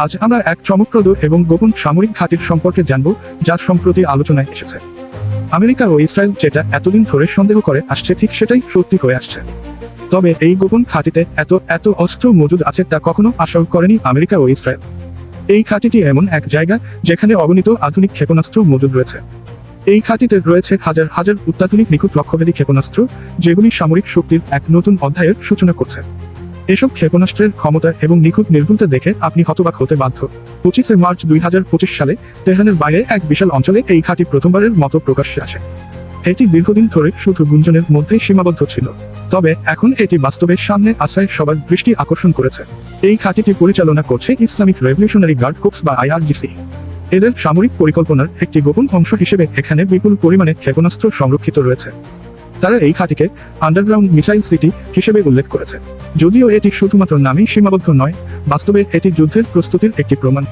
আজ আমরা এক চমকপ্রদ এবং গোপন সামরিক ঘাঁটির সম্পর্কে জানব যা সম্প্রতি আলোচনায় এসেছে। আমেরিকা ও ইসরায়েল যেটা এতদিন ধরে সন্দেহ করে আসছে, ঠিক সেটাই সত্যি হয়ে আসছে। তবে এই গোপন ঘাঁটিতে এত এত অস্ত্র মজুদ আছে তা কখনো আশা করেনি আমেরিকা ও ইসরায়েল। এই ঘাঁটিটি এমন এক জায়গা যেখানে অগণিত আধুনিক ক্ষেপণাস্ত্র মজুদ রয়েছে। এই ঘাঁটিতে রয়েছে হাজার হাজার অত্যাধুনিক নিখুঁত লক্ষ্যভেদী ক্ষেপণাস্ত্র, যেগুলি সামরিক শক্তির এক নতুন অধ্যায়ের সূচনা করছে। এসব ক্ষেপণাস্ত্রের ক্ষমতা এবং নিখুঁত নির্ভুলতা দেখে আপনি হতবাক হতে বাধ্য। পঁচিশে মার্চ দুই হাজার পঁচিশ সালে তেহরানের বাইরে এক বিশাল অঞ্চলে এই ঘাঁটি প্রথমবারের মতো প্রকাশ্যে আসে। এটি দীর্ঘদিন ধরে শুধু গুঞ্জনের মধ্যেই সীমাবদ্ধ ছিল। তবে এখন এটি বাস্তবের সামনে আসায় সবার দৃষ্টি আকর্ষণ করেছে। এই ঘাঁটিটি পরিচালনা করছে ইসলামিক রেভলিউশনারি গার্ড কোপস বা আইআরজিসি। এদের সামরিক পরিকল্পনার একটি গোপন অংশ হিসেবে এখানে বিপুল পরিমাণে ক্ষেপণাস্ত্র সংরক্ষিত রয়েছে। তারা এই ঘাঁটিকে আন্ডারগ্রাউন্ড মিসাইল সিটি হিসেবে উল্লেখ করেছে। যদিও এটি শুধুমাত্র নামেই সীমাবদ্ধ নয়, বাস্তবে এটি যুদ্ধের প্রস্তুতির একটি প্রমাণ।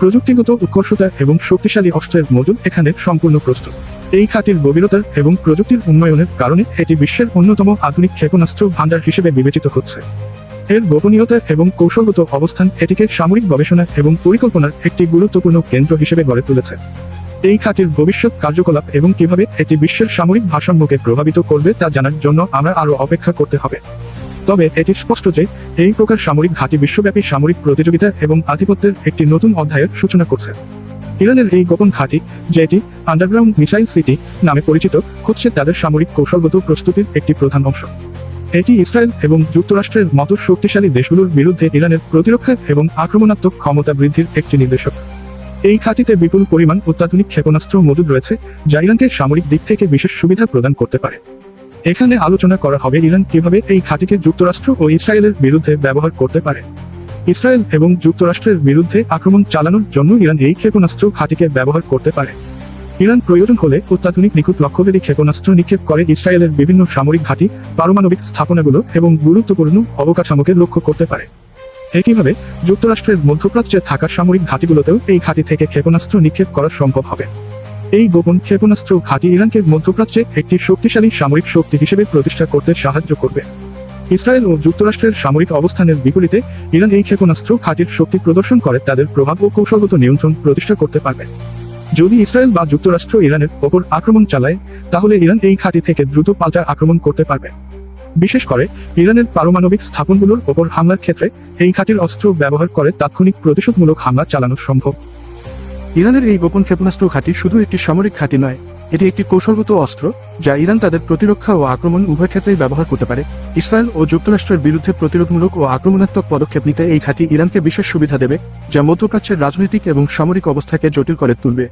প্রযুক্তিগত উৎকর্ষতা এবং শক্তিশালী অস্ত্রের মজুদ এখানে সম্পূর্ণ প্রস্তুত। এই ঘাঁটির গভীরতার এবং প্রযুক্তির উন্নয়নের কারণে এটি বিশ্বের অন্যতম আধুনিক ক্ষেপণাস্ত্র ভাণ্ডার হিসেবে বিবেচিত হচ্ছে। এর গোপনীয়তা এবং কৌশলগত অবস্থান এটিকে সামরিক গবেষণা এবং পরিকল্পনার একটি গুরুত্বপূর্ণ কেন্দ্র হিসেবে গড়ে তুলেছে। এই খাঁটির ভবিষ্যৎ কার্যকলাপ এবং কীভাবে এটি বিশ্বের সামরিক ভারসাম্যকে প্রভাবিত করবে তা জানার জন্য আমরা আরও অপেক্ষা করতে হবে। তবে এটি স্পষ্ট যে এই প্রকার সামরিক ঘাঁটি বিশ্বব্যাপী সামরিক প্রতিযোগিতা এবং আধিপত্যের একটি নতুন অধ্যায়ের সূচনা করছে। ইরানের এই গোপন ঘাঁটি, যেটি আন্ডারগ্রাউন্ড মিসাইল সিটি নামে পরিচিত, হচ্ছে তাদের সামরিক কৌশলগত প্রস্তুতির একটি প্রধান অংশ। এটি ইসরায়েল এবং যুক্তরাষ্ট্রের মতো শক্তিশালী দেশগুলোর বিরুদ্ধে ইরানের প্রতিরক্ষা এবং আক্রমণাত্মক ক্ষমতা বৃদ্ধির একটি নির্দেশক। এই ঘাঁটিতে বিপুল পরিমাণ অত্যাধুনিক ক্ষেপণাস্ত্র মজুদ রয়েছে, যা ইরানকে সামরিক দিক থেকে বিশেষ সুবিধা প্রদান করতে পারে। এখানে আলোচনা করা হবে ইরান কীভাবে এই ঘাঁটিকে যুক্তরাষ্ট্র ও ইসরায়েলের বিরুদ্ধে ব্যবহার করতে পারে। ইসরায়েল এবং যুক্তরাষ্ট্রের বিরুদ্ধে আক্রমণ চালানোর জন্য ইরান এই ক্ষেপণাস্ত্র ঘাঁটিকে ব্যবহার করতে পারে। ইরান প্রয়োজন হলে অত্যাধুনিক নিখুঁত লক্ষ্যভেদী ক্ষেপণাস্ত্র নিক্ষেপ করে ইসরায়েলের বিভিন্ন সামরিক ঘাঁটি, পারমাণবিক স্থাপনাগুলো এবং গুরুত্বপূর্ণ অবকাঠামোকে লক্ষ্য করতে পারে। একইভাবে, যুক্তরাষ্ট্রের মধ্যপ্রাচ্যে থাকা সামরিক ঘাঁটিগুলোতেও এই ঘাঁটি থেকে ক্ষেপণাস্ত্র নিক্ষেপ করা সম্ভব হবে। এই গোপন ক্ষেপণাস্ত্র ঘাঁটি ইরানকে মধ্যপ্রাচ্যে একটি শক্তিশালী সামরিক শক্তি হিসেবে প্রতিষ্ঠা করতে সাহায্য করবে। ইসরায়েল ও যুক্তরাষ্ট্রের সামরিক অবস্থানের বিপরীতে, ইরান এই ক্ষেপণাস্ত্র ঘাঁটির শক্তি প্রদর্শন করে তাদের প্রভাব ও কৌশলগত নিয়ন্ত্রণ প্রতিষ্ঠা করতে পারবে। যদি ইসরায়েল বা যুক্তরাষ্ট্র ইরানের ওপর আক্রমণ চালায়, তাহলে ইরান এই ঘাঁটি থেকে দ্রুত পাল্টা আক্রমণ করতে পারবে। বিশেষ করে ইরানের পারমাণবিক স্থাপনগুলোর ওপর হামলার ক্ষেত্রে এই ঘাঁটির অস্ত্র ব্যবহার করে তাৎক্ষণিক প্রতিশোধমূলক হামলা চালানো সম্ভব। ইরানের এই গোপন ক্ষেপণাস্ত্র ঘাঁটি শুধু একটি সামরিক ঘাঁটি নয়, এটি একটি কৌশলগত অস্ত্র যা ইরান তাদের প্রতিরক্ষা ও আক্রমণ উভয় ক্ষেত্রেই ব্যবহার করতে পারে। ইসরায়েল ও যুক্তরাষ্ট্রের বিরুদ্ধে প্রতিরোধমূলক ও আক্রমণাত্মক পদক্ষেপ নিতে এই ঘাঁটি ইরানকে বিশেষ সুবিধা দেবে, যা মধ্যপ্রাচ্যের রাজনৈতিক এবং সামরিক অবস্থাকে জটিল করে তুলবে।